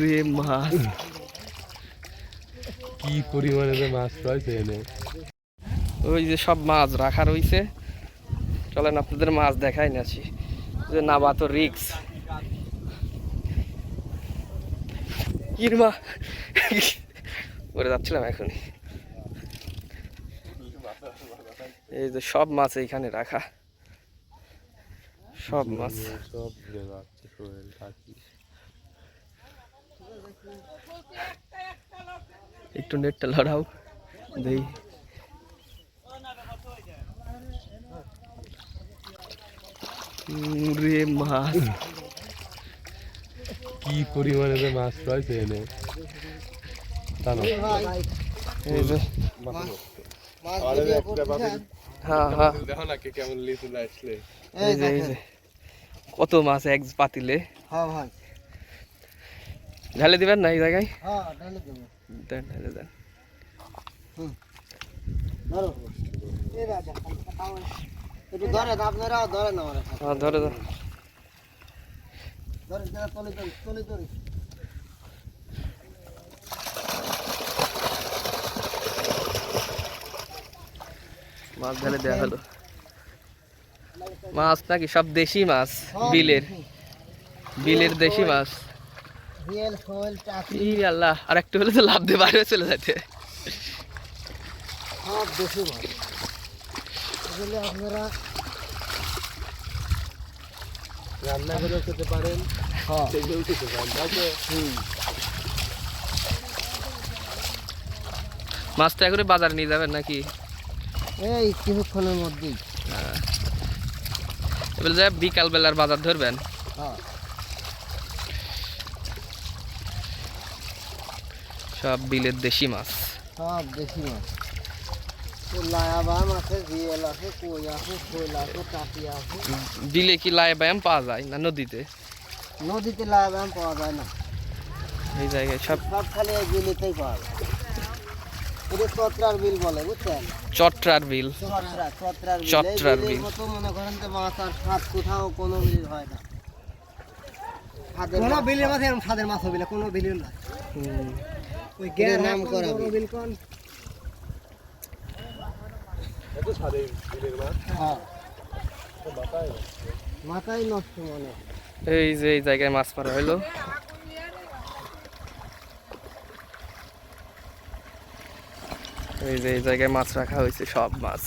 রে মাছ। কি পরিমাণে যে মাছ রয়েছে এনে। ওই যে সব মাছ রাখা রয়েছে চলেন আপনাদের মাছ দেখাই নাছি যে নাবা তো রিক্স কিরমা করে যাচ্ছিলাম এখনই। এই যে সব মাছ এইখানে রাখা। সব মাছ। সব একটু নেটটা লড়াও দেই। রে মাছ। কি পরিমাণে যে মাছ রয়েছে এনে। তা না এই যে। আরে একটা বাবু হ্যাঁ হ্যাঁ দেখো না কে কেমন লিচু আসলে এই যে। কত মাছ এক পাতিলে। হ্যাঁ ভাই। ঢালে দিবেন না এই জায়গায়? হ্যাঁ দেন ঢালে দেন। ধরো। হ্যাঁ ধরে মাছ ঢালে দেওয়া হলো। মাছ নাকি সব দেশি মাছ বিলের। বিলের দেশি মাছ। রিয়েল সোয়েল টাকি ই আল্লাহ আর একটু হলে তো লাভ দিয়ে বাইরে চলে যেতে সব বেশি ভালো এগুলো আপনারা রান্না করে খেতে পারেন হ্যাঁ। সেগুলো খেতে পারেন তাই তো? মাছটা করে বাজারে নিয়ে যাবেন নাকি? এই কিছুক্ষণের মধ্যেই। এবার যা বিকাল বেলার বাজার ধরবেন। হ্যাঁ। সব বিলের দেশি মাছ। সব দেশি মাছ। বিলে কি পাওয়া যায় না নদীতে? নদীতে পাওয়া যায় না। এই জায়গায় সব সব খালি এই বিলেতেই পাওয়া যায়। এটা চত্রার বিল বলে বুঝছেন? চট্রার বিল। চত্রার বিল। মনে করেন যে মাছ আর স্বাদ কোথাও কোনো বিল হয় না। কোনো বিলের মাছ এরকম স্বাদের মাছ হবে না কোনো বিলের না হুম, ওই নাম করা বিল এত সাদে বিলের মাছ হ্যাঁ। মাথায় মাথায় নষ্ট মনে। এই যে এই জায়গায় মাছ মারা হইল। এই যে এই জায়গায় মাছ রাখা হয়েছে সব মাছ।